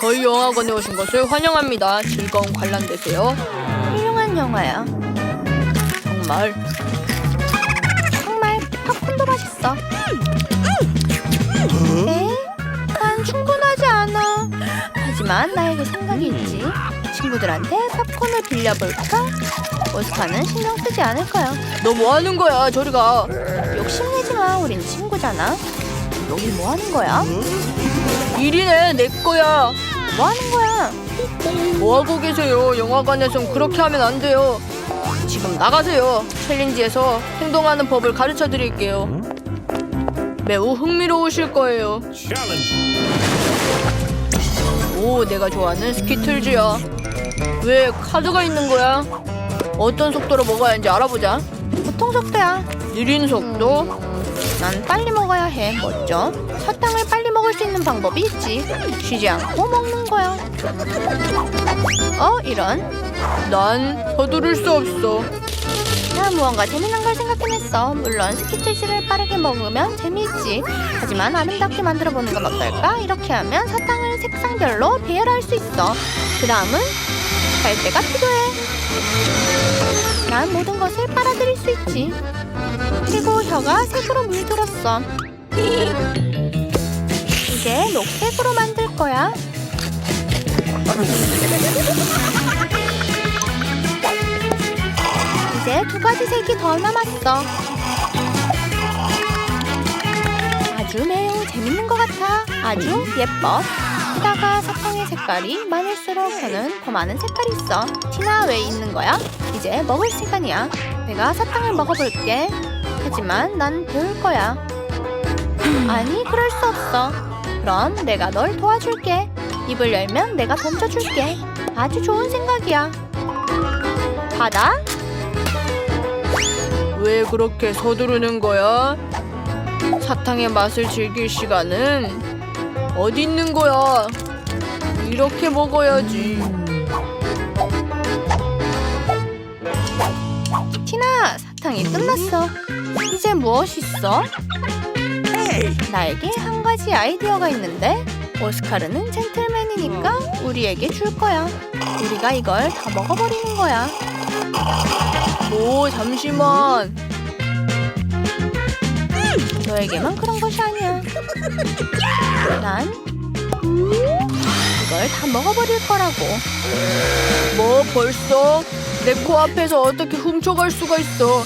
저희 영화관에 오신 것을 환영합니다. 즐거운 관람 되세요. 훌륭한 영화야. 정말 정말 팝콘도 맛있어. 네? 난 충분하지 않아. 하지만 나에게 생각이 있지. 친구들한테 팝콘을 빌려볼까? 오스카는 신경 쓰지 않을 거야. 너 뭐 하는 거야? 저리 가. 욕심내지 마. 우린 친구잖아. 여기 뭐 하는 거야? 일이네 내 거야. 뭐 하는 거야? 뭐 하고 계세요? 영화관에선 그렇게 하면 안 돼요. 지금 나가세요. 챌린지에서 행동하는 법을 가르쳐 드릴게요. 매우 흥미로우실 거예요. 오, 내가 좋아하는 스키틀즈야. 왜 카드가 있는 거야? 어떤 속도로 먹어야 하는지 알아보자. 보통 속도야. 느린 속도, 난 빨리 먹어야 해. 멋져. 사탕을 빨리 먹을 수 있는 방법이 있지. 쉬지 않고 먹는 거야. 어, 이런. 난 서두를 수 없어. 나 무언가 재미난 걸 생각해냈어. 물론 스키트즈를 빠르게 먹으면 재미있지. 하지만 아름답게 만들어 보는 건 어떨까? 이렇게 하면 사탕을 색상별로 배열할 수 있어. 그 다음은 갈대가 필요해. 난 모든 것을 빨아들일 수 있지. 그리고 혀가 색으로 물들었어. 이제 녹색으로 만들 거야. 이제 두 가지 색이 더 남았어. 아주 매우 재밌는 것 같아. 아주 예뻐. 게다가 사탕의 색깔이 많을수록 저는 더 많은 색깔이 있어. 티나 왜 있는 거야? 이제 먹을 시간이야. 내가 사탕을 먹어볼게. 하지만 난 배울 거야. 아니, 그럴 수 없어. 그럼 내가 널 도와줄게. 입을 열면 내가 던져줄게. 아주 좋은 생각이야. 받아. 왜 그렇게 서두르는 거야? 사탕의 맛을 즐길 시간은 어디 있는 거야? 이렇게 먹어야지. 티나, 사탕이 끝났어. 이제 무엇이 있어? 나에게 한 가지 아이디어가 있는데 오스카르는 젠틀맨이니까 우리에게 줄 거야. 우리가 이걸 다 먹어버리는 거야. 오, 잠시만. 너에게만 그런 것이 아니야. 난 이걸 다 먹어버릴 거라고. 뭐 벌써? 내 코앞에서 어떻게 훔쳐갈 수가 있어?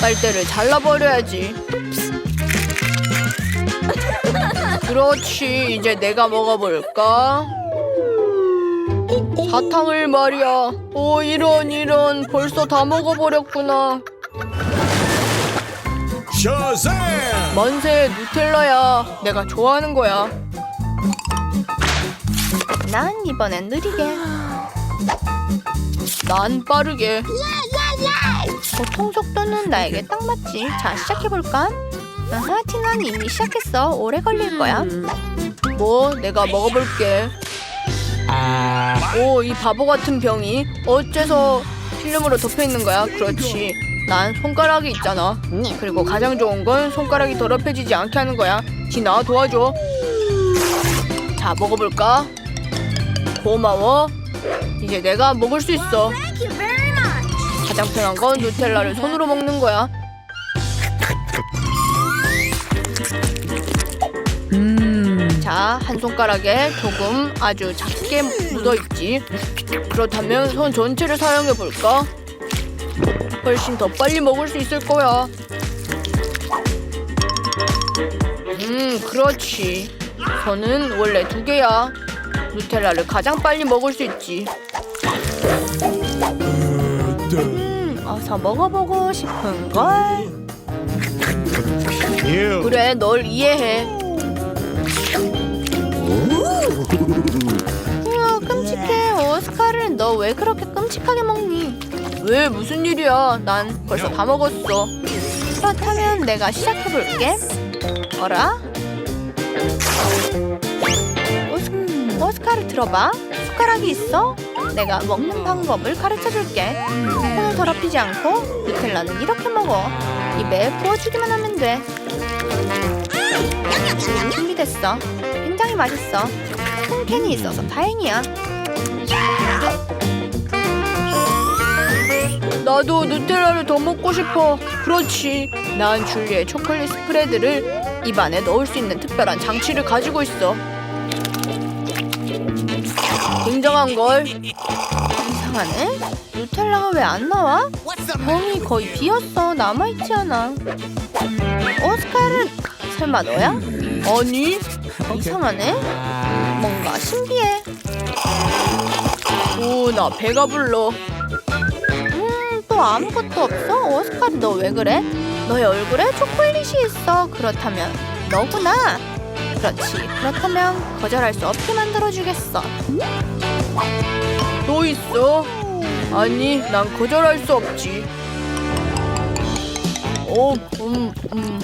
빨대를 잘라버려야지. 그렇지, 이제 내가 먹어볼까? 사탕을 말이야. 오, 이런, 이런. 벌써 다 먹어버렸구나. 만세, 누텔라야. 내가 좋아하는 거야. 난 이번엔 느리게. 난 빠르게. 보통 속도는 나에게 딱 맞지. 자, 시작해볼까? 아하, 티나는 이미 시작했어. 오래 걸릴 거야. 뭐, 내가 먹어볼게. 오, 이 바보 같은 병이 어째서 필름으로 덮여 있는 거야? 그렇지. 난 손가락이 있잖아. 그리고 가장 좋은 건 손가락이 더럽혀지지 않게 하는 거야. 지나 도와줘. 자, 먹어볼까? 고마워. 이제 내가 먹을 수 있어. 가장 편한 건 누텔라를 손으로 먹는 거야. 자, 한 손가락에 조금 아주 작게 묻어 있지. 그렇다면 손 전체를 사용해 볼까? 훨씬 더 빨리 먹을 수 있을 거야. 음, 그렇지. 손은 원래 두 개야. 누텔라를 가장 빨리 먹을 수 있지. 음, 어서 먹어보고 싶은 걸. 그래, 널 이해해. 으, 끔찍해. 오스카를 너왜 그렇게 끔찍하게 먹니? 왜 무슨 일이야? 난 벌써 다 먹었어. 그렇다면 내가 시작해볼게. 어라? 오스, 오스카를 들어봐. 숟가락이 있어? 내가 먹는 방법을 가르쳐줄게. 손을 더럽히지 않고 누텔라는 이렇게 먹어. 입에 부어주기만 하면 돼. 준비됐어. 굉장히 맛있어. 한 캔이 있어서 다행이야. 나도 누텔라를 더 먹고 싶어. 그렇지. 난 줄리의 초콜릿 스프레드를 입안에 넣을 수 있는 특별한 장치를 가지고 있어. 굉장한 걸. 이상하네. 누텔라가 왜 안 나와? 병이 거의 비었어. 남아있지 않아. 오스카르, 설마 너야? 아니, 이상하네. 뭔가 신기해. 오, 나 배가 불러. 음, 또 아무것도 없어? 오스카르, 너 왜 그래? 너의 얼굴에 초콜릿이 있어. 그렇다면 너구나. 그렇지. 그렇다면 거절할 수 없게 만들어주겠어. 또 있어? 아니, 난 거절할 수 없지. 오, 음, 음.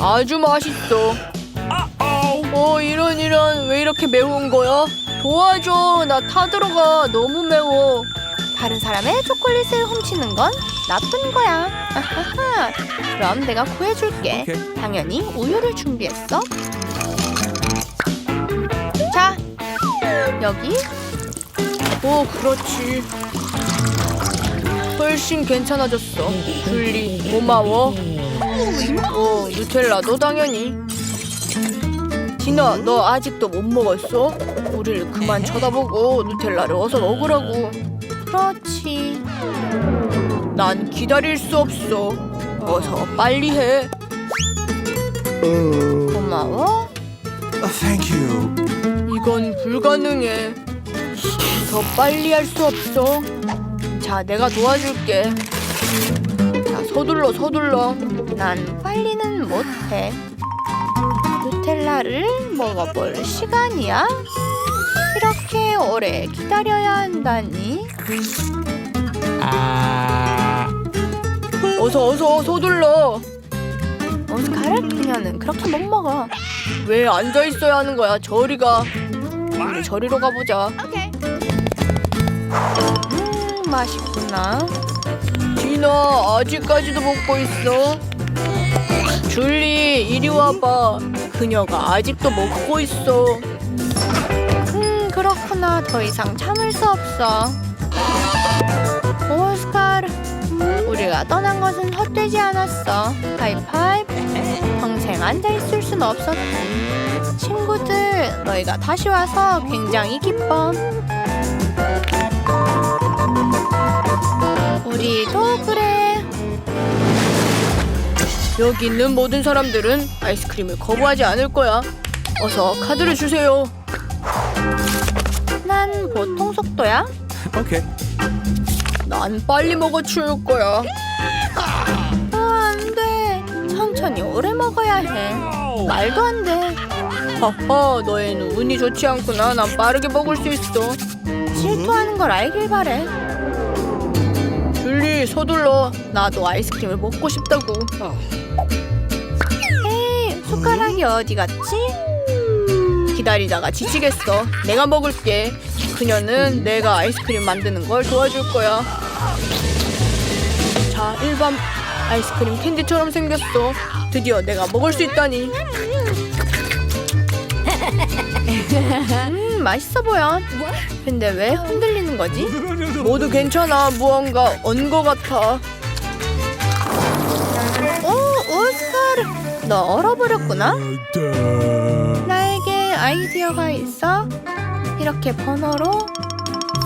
아주 맛있어. 어, 이런, 이런, 왜 이렇게 매운 거야? 도와줘. 나 타들어가. 너무 매워. 다른 사람의 초콜릿을 훔치는 건 나쁜 거야. 아하하. 그럼 내가 구해줄게. 당연히 우유를 준비했어. 자, 여기 오, 그렇지. 훨씬 괜찮아졌어. 줄리, 고마워. 오, 누텔라도 당연히. 디나, 너 아직도 못 먹었어? 우리를 그만 쳐다보고 누텔라를 어서 먹으라고. 그렇지. 난 기다릴 수 없어. 어서 빨리 해. 고마워. Thank you. 이건 불가능해. 더 빨리 할 수 없어. 자, 내가 도와줄게. 자, 서둘러, 서둘러. 난 빨리는 못해. 누텔라를 먹어볼 시간이야? 이렇게 오래 기다려야 한다니? 어서, 어서, 서둘러. 오스카를 그녀는 그렇게 못 먹어. 왜 앉아 있어야 하는 거야? 저리가. 우리 저리로 가보자. 음, 맛있구나. 디나, 아직까지도 먹고 있어. 줄리, 이리 와봐. 그녀가 아직도 먹고 있어. 음, 그렇구나. 더 이상 참을 수 없어. 오스카르, 우리가 떠난 것은 헛되지 않았어. 하이파이브. 평생 앉아 있을 순 없었지. 친구들, 너희가 다시 와서 굉장히 기뻐. 우리도 그래. 여기 있는 모든 사람들은 아이스크림을 거부하지 않을 거야. 어서 카드를 주세요. 난 보통 속도야. Okay. 난 빨리 먹어 치울 거야. 아, 안 돼. 천천히 오래 먹어야 해. 말도 안 돼. 하하, 너희는 운이 좋지 않구나. 난 빠르게 먹을 수 있어. 질투하는 걸 알길 바래. 줄리, 서둘러. 나도 아이스크림을 먹고 싶다고. 숟가락이 어디 갔지? 기다리다가 지치겠어. 내가 먹을게. 그녀는 내가 아이스크림 만드는 걸 도와줄 거야. 자, 일반 아이스크림 캔디처럼 생겼어. 드디어 내가 먹을 수 있다니. 음, 맛있어 보여. 근데 왜 흔들리는 거지? 모두 괜찮아. 무언가 언거 같아. 너 얼어버렸구나? Duh. 나에게 아이디어가 있어. 이렇게 번호로.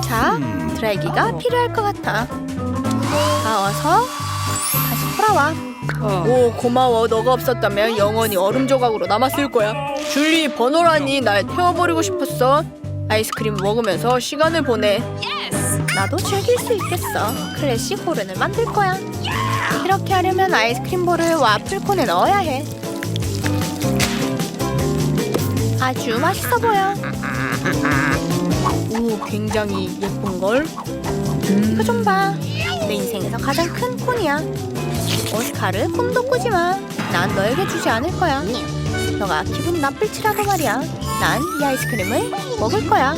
자, 드라이기가 필요할 것 같아. 다 어서 다시 돌아와. 오, 고마워. 너가 없었다면 영원히 얼음 조각으로 남았을 거야. 줄리, 번호라니 날 태워버리고 싶었어. 아이스크림 먹으면서 시간을 보내. 나도 즐길 수 있겠어. 클래식 호른을 만들 거야. 이렇게 하려면 아이스크림 볼을 와플콘에 넣어야 해. 아주 맛있어 보여. 오, 굉장히 예쁜걸? 이거 좀 봐. 내 인생에서 가장 큰 콘이야. 오스카르 꿈도 꾸지 마. 난 너에게 주지 않을 거야. 너가 기분 나쁠지라도 말이야. 난 이 아이스크림을 먹을 거야.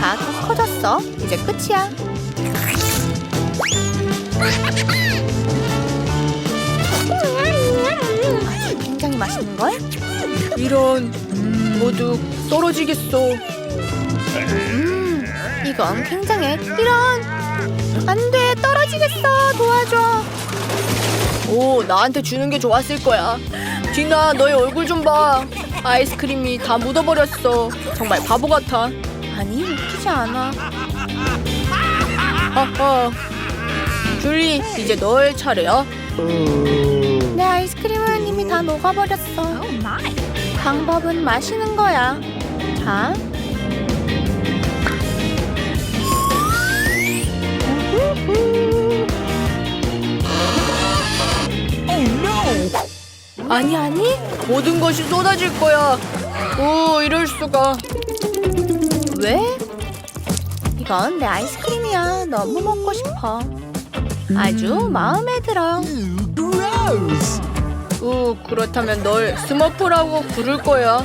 자, 더 커졌어. 이제 끝이야. 굉장히 맛있는 걸. 이런 모두 떨어지겠어. 음, 이건 굉장해. 이런 안돼 떨어지겠어. 도와줘. 오, 나한테 주는 게 좋았을 거야. 디나, 너의 얼굴 좀 봐. 아이스크림이 다 묻어버렸어. 정말 바보 같아. 아니 웃기지 않아. 하하. 줄리, 이제 너의 차례야. 내 아이스크림은 이미 다 녹아버렸어. 방법은 마시는 거야. 자. 아니, 아니. 모든 것이 쏟아질 거야. 오, 이럴 수가. 왜? 이건 내 아이스크림이야. 너무 먹고 싶어. 아주 마음에 들어. 오, 그렇다면 널 스머프라고 부를 거야.